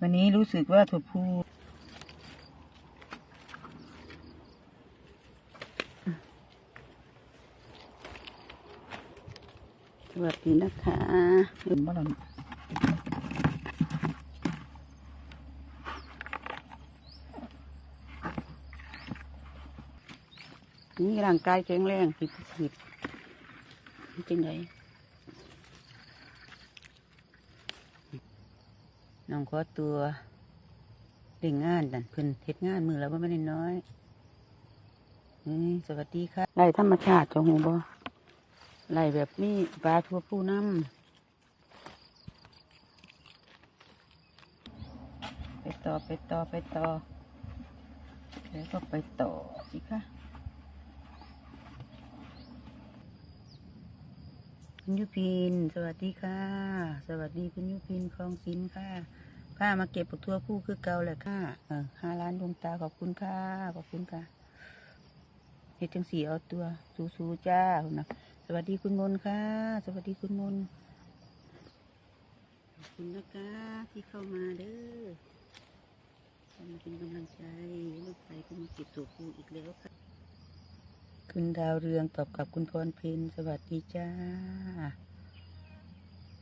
วันนี้รู้สึกว่าถั่วพูสวัสดีนะคะเห็นบ้างนี่ร่างกายแข็งแรงผิดผิดจริงไง น้องขอตัวเล่งงานดันเพิ่นเฮ็ดงานมือแล้วว่าไม่ได้น้อยนี่สวัสดีค่ะไล่ธรรมชาติจงหูบ่ไล่แบบนี้ปลาทั่วผู้น้ไปต่อไปต่อไปต่อแล้วก็ไปต่อสิคะ คุณยุพิน สวัสดีค่ะ สวัสดีคุณยุพินคลองสินค่ะข้ามาเก็บปักทั่วผู้คือเก่าแหละค่ะเออห้าล้านดวงตาขอบคุณค่ะ ขอบคุณค่ะเฮ็ดจังสีเอาตัวสู้ๆจ้าคุณนะสวัสดีคุณมนค่ะ สวัสดีคุณมนขอบคุณนะคะที่เข้ามาเด้อมาเป็นกำลังใจลูกไปก็มาเก็บตัวผู้อีกแล้วค่ะ คุณดาวเรืองตอบกับคุณพรเพนสวัสดีจ้า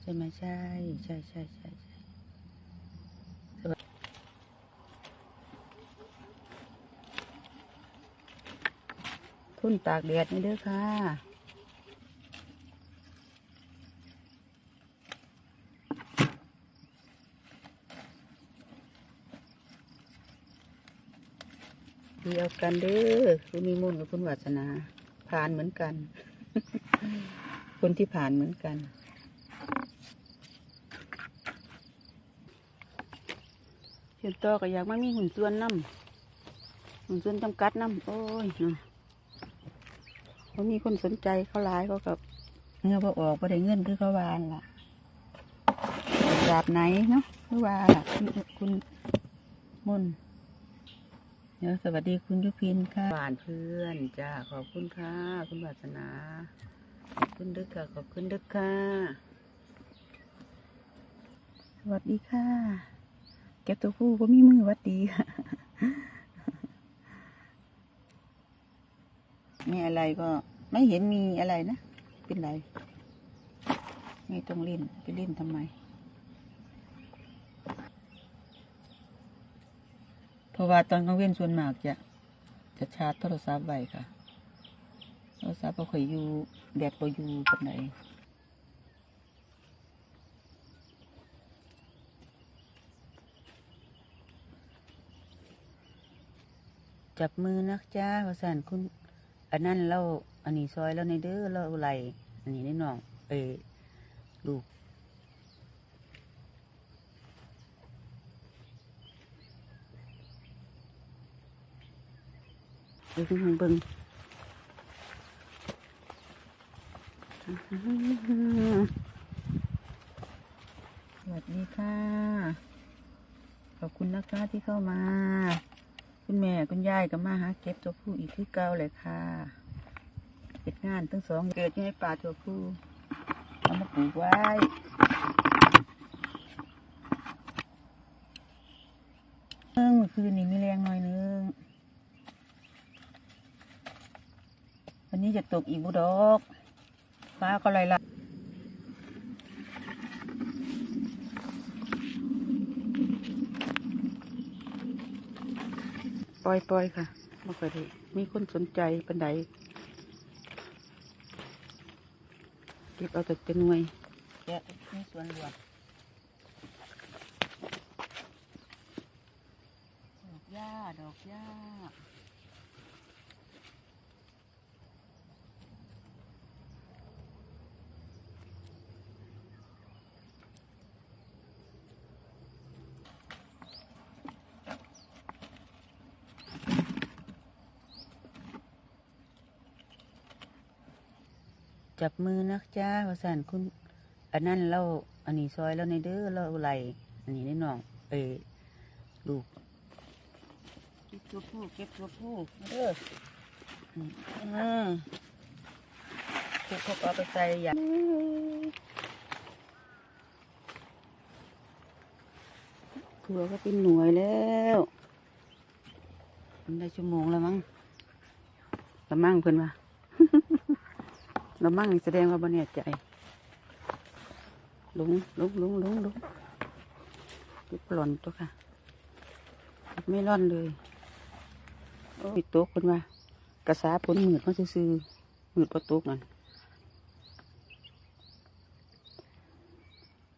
ใช่ไหมใช่ ใช่ใช่ใช่ใช่สวัสทุ่นตากแดดนี่เด้อค่ะ เดียวกันเด้อคุณมีมุ่นกับคุณวัสนา ผ่านเหมือนกัน คนที่ผ่านเหมือนกันเพียนต่อก็อยากมามีหุ่นส่วนน้ำหุ่นส่วนจำกัดน้ำโอ้ยนะเขามีคนสนใจเขาหลายเขากับเงื่อพอออกพอได้เงินคือเขาวานล่ะแบบไหนเนาะคือว่าล่ะคุณคุณมุน เดี๋ยวสวัสดีคุณยุพินค่ะบ้านเพื่อนจ้าขอบคุณค่ะ คุณวัสนา ขอบคุณดึกค่ะ ขอบคุณดึกค่ะ สวัสดีค่ะเก็บตัวผู้ก็มีมือหวัดดีค่ะ มีอะไรก็ไม่เห็นมีอะไรนะ เป็นไร ไม่ต้องเล่นไปเล่นทำไม เพ ราะว่าตอนกลางเว้นส่วนมากจะจะชาร์จโทรศัพท์ไว้ค่ะ โทรศัพท์บ่ค่อยอยู่แดดบ่อยู่ปานใดจับมือนะจ้าว่าสันคุณอันนั้นเราอันนี้ซอยเราในเด้อเราไหลอันนี้ในน้อง เอลูก เบิ่งเบิ่งเบิ่งสวัสดีค่ะ ขอบคุณนะคะที่เข้ามา คุณแม่คุณยายก็มาหาเก็บตัวผู้อีกที่เก่าเลยค่ะเก็บงานทั้งสองเกิดอยู่ในป่าตัวผู้เอามาปลูกไว้เมื่อคืนนี้มีแรงหน่อยนึง วันนี้จะตกอีกบุดอกฟ้าก็ลอยละปล่อยปล่อยค่ะไม่ค่อยได้มีคนสนใจปันใดเก็บเอาแต่เต็มหน่วยแกะมีส่วนรวมดอกหญ้าดอกหญ้า จับมือนะจ้าว่าสันคุณ อันนั้นเราอันนี้ซอยเราในเด้อเราไหลอันนี้ในน้องเอลูกเก็บตัวผู้เก็บตัวผู้เด้ออืมอืมเก็บเขาก็เอาไปใส่ยาถั่วก็เป็นหน่วยแล้วมันได้ชั่วโมงแล้วมั้งละมั่งเพิ่นว่าละมั่งนี่แสดงว่าบ่แน่ใจลุงลุงลุงลุงลุงลูกหล่นตัวค่ะ ไม่ร่อนเลยโอ้ยตกเพิ่นว่ากระสาผลหมืดมาซื่อหมืดประตกนั่น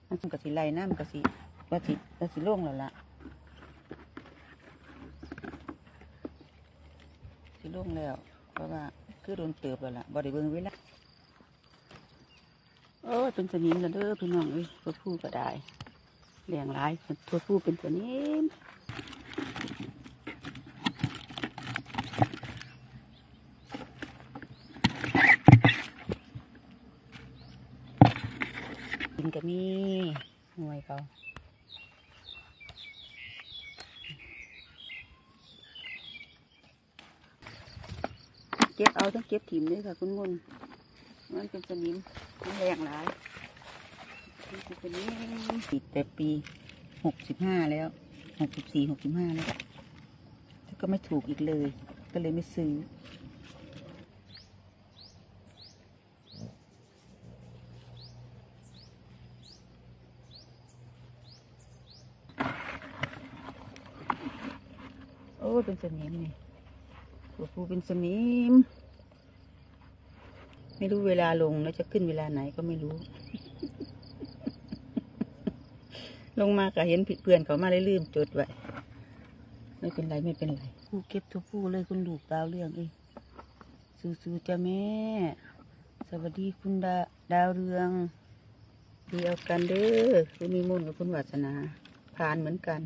มันกะสิไล่น้ำกะสิว่าสิว่าสิล่งแล้วล่ะสิล่งแล้ว เพราะว่าคือโดนเติบแล้วล่ะบ่ได้เบิ่งเวลา โอ้เป็นสนิมแล้วเด้อพี่น้องเอ้ยตัวผู้ก็ได้เลี้ยงหลายตัวผู้เป็นสนิมกินก็มีหน่วยเขาเก็บเอาต้องเก็บถิ่มด้วยค่ะคุณมนมันเป็นสนิมแรงหลายป็นสนิมติดแต่ปีหกสิบห้าแล้วหกสิบสี่หกสิบห้าแล้วแต่ก็ไม่ถูกอีกเลย ก็เลยไม่ซื้อโอ้เป็นสนิมนี่ตัวผู้เป็นสนิม ไม่รู้เวลาลงแล้วจะขึ้นเวลาไหนก็ไม่รู้ ลงมาก็เห็นผิดเพื่อนเขามาเลยลืมจดไว้ไม่เป็นไรไม่เป็นไรผู้เก็บทุกผู้เลยคุณลูกดาวเรื่องเองสู้ๆจ้าแม่ สวัสดีคุณดาดาวเรืองเดียวกันเด้อคุณมีมุนกับคุณวาสนา ผ่านเหมือนกัน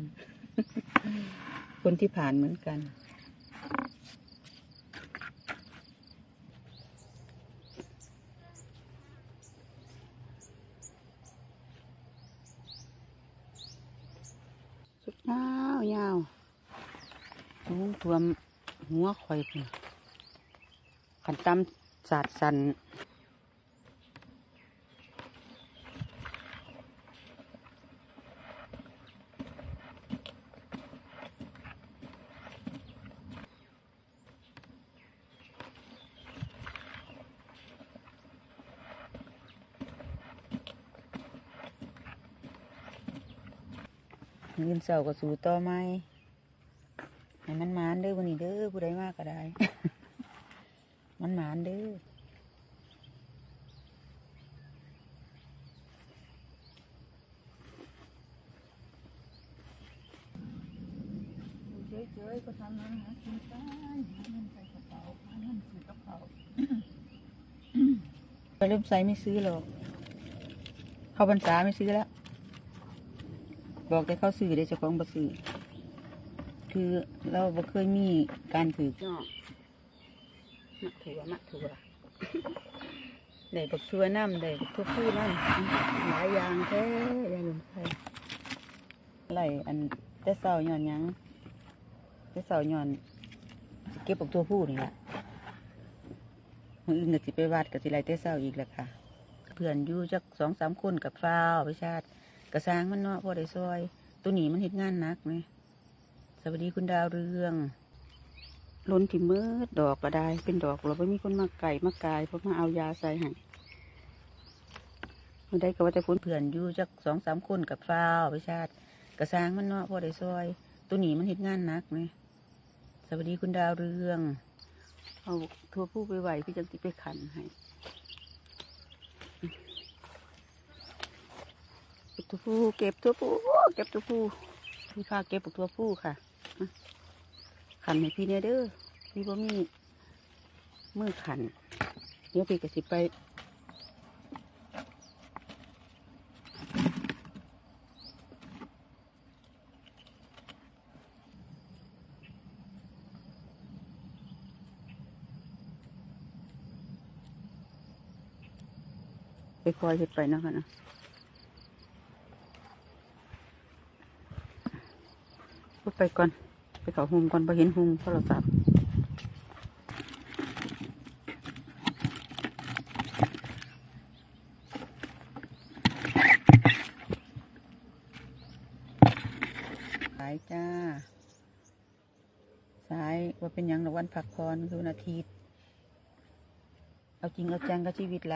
คนที่ผ่านเหมือนกัน สุดยาวยาวสูง ท่วมหัวข่อยพุ่นขันตำสาดสันเงินเสาก็สูต่อไหม มันหมานเด้อวันนี้เด้อผู้ใดมากก็ได้ มันหมานเด้อเฉยๆก็ทำนั้นหากินได้หาเงินใส่กระเป๋าหาเงินซื้อกับเขาวไปเริ่มใส่ไม่ซื้อหรอก เข้าพรรษาไม่ซื้อแล้ว บอกแต่เขาซื้อได้เจ้าของบ่ซื้อ คือเราบ่เคยมีการถือนอกมักถั่วมักถั่วได้บักถั่วน้ำได้บักถั่วพูน้ำหลายอย่างแท้อยางลืมใครไหลอันแต่เสาหย่อนหยังแต่เสาหย่อนสิเก็บบักถั่วพูนี่แหละมืออื่นก็สิไปวัดก็สิไรแต่เสาอีกแหละค่ะเพื่อนอยู่จักสองสามคนกับฟ้าวไปชาติกระสร้างมันเนาะพอได้ซอย ตัวนี้มันเห็ดงานหนักไหม สวัสดีคุณดาวเรืองล้นที่มืดดอกก็ได้ เป็นดอกเราไม่มีคนมาไก่มากายเพราะมาเอายาใส่ให้เมื่อได้ก็ว่าแต่คนเพื่อนอยู่จักสองสามคนกับฟ้าวไปชาติกระสร้างมันเนาะพอได้ซอย ตัวนี้มันเห็ดงานหนักไหมสวัสดีคุณดาวเรือง เอาทัวผู้ไปไหวพี่จังติไปขันให้เก็บตัวผู้เก็บตัวผู้เก็บตัวผู้พี่พาเก็บตัวผู้ค่ะอะ ขันให้พี่เนี่ยเด้อพี่บ่มีมือขันเดี๋ยวพี่ก็สิไปไปคอยเห็ดไปนะคะนะไปก่อน เขาหุมก่อนพอเห็นหุมโทรศัพท์ายจ้า สายว่าเป็นยังหรอวันพักผ่อนคือวันอาทิตย์ เอาจริงเอาจังกับชีวิตหล